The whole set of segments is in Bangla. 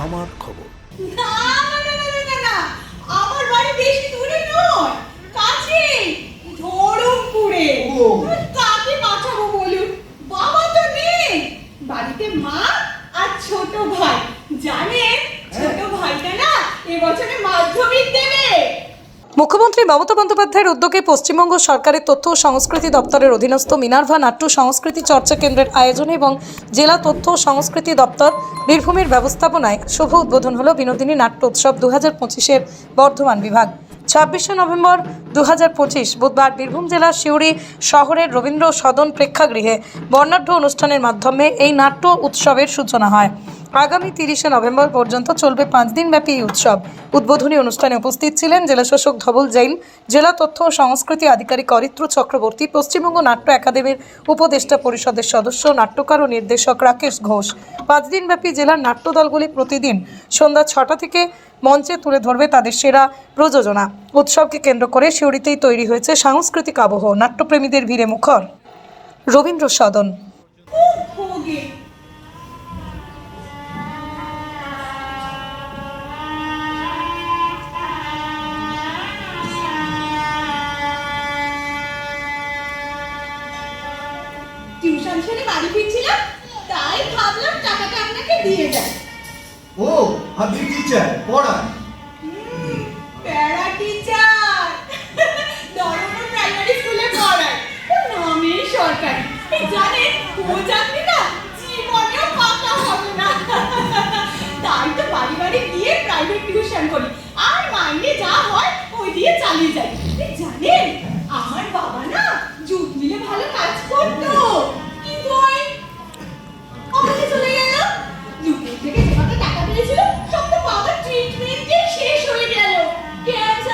আমার খবর। না না না না না, না না। আমার বাড়ি বেশি দূরে নয় কাছে। ধরমপুরে। ও। কাকে বাঁচাবো বলুন বাবা তো নেই। বাড়িতে মা আর ছোট ভাই। জানে ছোট ভাইটা না এবছরে মাধ্যমিক দেবে। মুখ্যমন্ত্রী মমতা বন্দ্যোপাধ্যায়ের উদ্যোগে পশ্চিমবঙ্গ সরকারের তথ্য ও সংস্কৃতি দপ্তরের অধীনস্থ মিনার্ভা নাট্য সংস্কৃতি চর্চা কেন্দ্রের আয়োজনে এবং জেলা তথ্য ও সংস্কৃতি দপ্তর বীরভূমের ব্যবস্থাপনায় শুভ উদ্বোধন হল বিনোদিনী নাট্য উৎসব দু হাজার পঁচিশের বর্ধমান বিভাগ। ছাব্বিশে নভেম্বর দু হাজার পঁচিশ বুধবার বীরভূম জেলার সিউড়ি শহরের রবীন্দ্র সদন প্রেক্ষাগৃহে বর্ণাঢ্য অনুষ্ঠানের মাধ্যমে এই নাট্য উৎসবের সূচনা হয়। আগামী তিরিশে নভেম্বর পর্যন্ত চলবে পাঁচ দিনব্যাপী এই উৎসব। উদ্বোধনী অনুষ্ঠানে উপস্থিত ছিলেন জেলাশাসক ধবল জৈন, জেলা তথ্য ও সংস্কৃতি আধিকারিক অরিত্র চক্রবর্তী, পশ্চিমবঙ্গ নাট্য একাডেমির উপদেষ্টা পরিষদের সদস্য, নাট্যকার ও নির্দেশক রাকেশ ঘোষ। পাঁচ দিনব্যাপী জেলার নাট্য দলগুলি প্রতিদিন সন্ধ্যা ছটা থেকে মঞ্চে তুলে ধরবে তাদের সেরা প্রযোজনা। উৎসবকে কেন্দ্র করে সিউড়িতেই তৈরি হয়েছে সাংস্কৃতিক আবহ নাট্যপ্রেমীদের ভিড়ে মুখর। রবীন্দ্র সদন। টিউশন ছেড়ে বাড়ি ফিরছিলাম তাই ভাবলাম টাকাটা আপনাকে দিয়ে যায় ও আপনি টিচার পড়ান। প্যারা টিচার প্রাইমারি স্কুলে পড়ায়। নামই সরকারি। জানেন, ও চাকরি না, জীবনেও পাকা হবে না। তাই তো বাড়ি বাড়ি গিয়ে প্রাইভেট টিউশন করি। আর মাইনে যা হয়, ওই দিয়ে চালিয়ে যাই। জানেন, আমার বাবা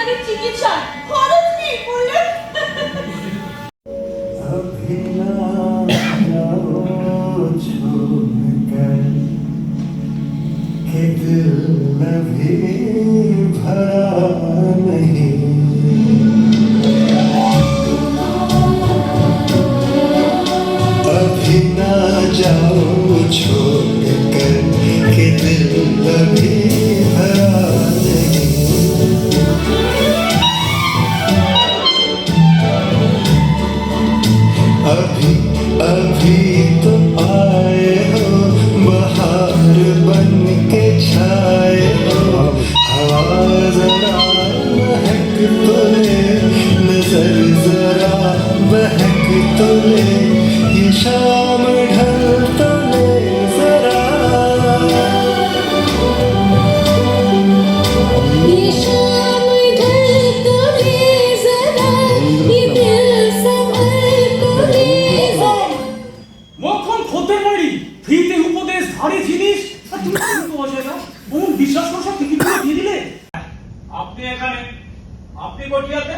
ক্যান্সারের চিকিৎসা খরচ কি বললেন अभी अभी अभी तो आए हो, बाहर बन के छाए हो। हवा जरा महक तो ले, नज़र जरा बहक तो ले, ये शाम তুমি শুনতে বসে না বোন বিশ্বাস করে সব টিকিটগুলো দিয়ে দিলে? আপনি এখানে? আপনি কটিয়াতে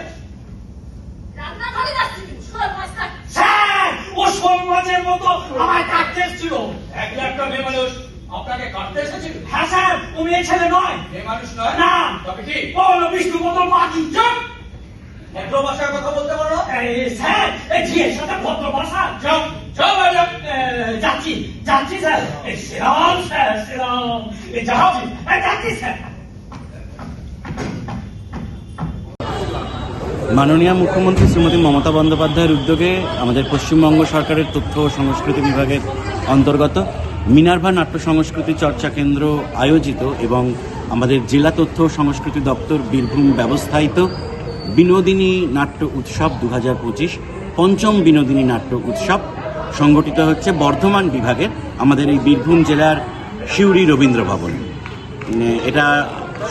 রান্নাঘরে যাচ্ছি। ছয় মাস থাক। স্যার ও সমাজের মতো আমায় কাটতে এসেছিল। এক একটা মেয়ে মানুষ আপনাকে কাটতে এসেছিল? হ্যাঁ স্যার ও মেয়ে ছেলে নয়। মেয়ে মানুষ নয়? না। তবে কি? ও হলো বিষ্ণু চুপ ভদ্র ভাষায় কথা বলতে পারো? স্যার এই ঝিয়ের সাথে ভদ্র ভাষা চুপ ম্যাডাম যাচ্ছি যাচ্ছি স্যার শ্রীরাম স্যার শ্রীরাম যাচ্ছি স্যার মাননীয় মুখ্যমন্ত্রী শ্রীমতী মমতা বন্দ্যোপাধ্যায়ের উদ্যোগে আমাদের পশ্চিমবঙ্গ সরকারের তথ্য ও সংস্কৃতি বিভাগের অন্তর্গত মিনার্ভা নাট্য সংস্কৃতি চর্চা কেন্দ্র আয়োজিত এবং আমাদের জেলা তথ্য ও সংস্কৃতি দপ্তর বীরভূম ব্যবস্থায়িত বিনোদিনী নাট্য উৎসব দু পঁচিশ, পঞ্চম বিনোদিনী নাট্য উৎসব। সংগঠিত হচ্ছে বর্ধমান বিভাগের আমাদের এই বীরভূম জেলার সিউড়ি রবীন্দ্র ভবনে। এটা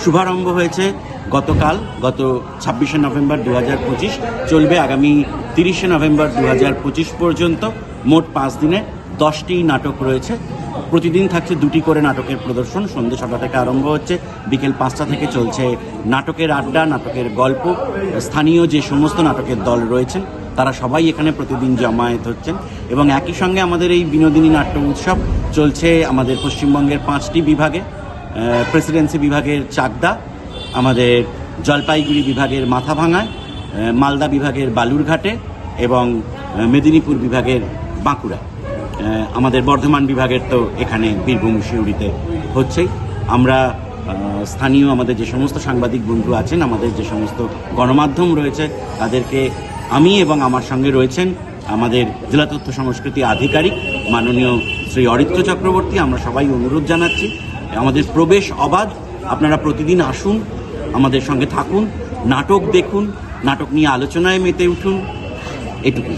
শুভারম্ভ হয়েছে গতকাল, গত ছাব্বিশে নভেম্বর দু হাজার পঁচিশ। চলবে আগামী তিরিশে নভেম্বর দু হাজার পঁচিশ পর্যন্ত। মোট পাঁচ দিনে দশটি নাটক রয়েছে। প্রতিদিন থাকছে দুটি করে নাটকের প্রদর্শন। সন্ধ্যে ছটা থেকে আরম্ভ হচ্ছে। বিকেল পাঁচটা থেকে চলছে নাটকের আড্ডা, নাটকের গল্প। স্থানীয় যে সমস্ত নাটকের দল রয়েছেন তারা সবাই এখানে প্রতিদিন জমায়েত হচ্ছেন। এবং একই সঙ্গে আমাদের এই বিনোদিনী নাট্য উৎসব চলছে আমাদের পশ্চিমবঙ্গের পাঁচটি বিভাগে। প্রেসিডেন্সি বিভাগের চাকদা, আমাদের জলপাইগুড়ি বিভাগের মাথাভাঙায় মালদা বিভাগের বালুরঘাটে এবং মেদিনীপুর বিভাগের বাঁকুড়া আমাদের বর্ধমান বিভাগের তো এখানে বীরভূম সিউড়িতে হচ্ছেই। আমরা স্থানীয় আমাদের যে সমস্ত সাংবাদিক বন্ধু আছেন, আমাদের যে সমস্ত গণমাধ্যম রয়েছে, তাদেরকে আমি এবং আমার সঙ্গে রয়েছেন আমাদের জেলা তথ্য সংস্কৃতি আধিকারিক মাননীয় শ্রী অরিত্র চক্রবর্তী। আমরা সবাই অনুরোধ জানাচ্ছি, আমাদের প্রবেশ অবাধ। আপনারা প্রতিদিন আসুন, আমাদের সঙ্গে থাকুন, নাটক দেখুন, নাটক নিয়ে আলোচনায় মেতে উঠুন। এটুকুই।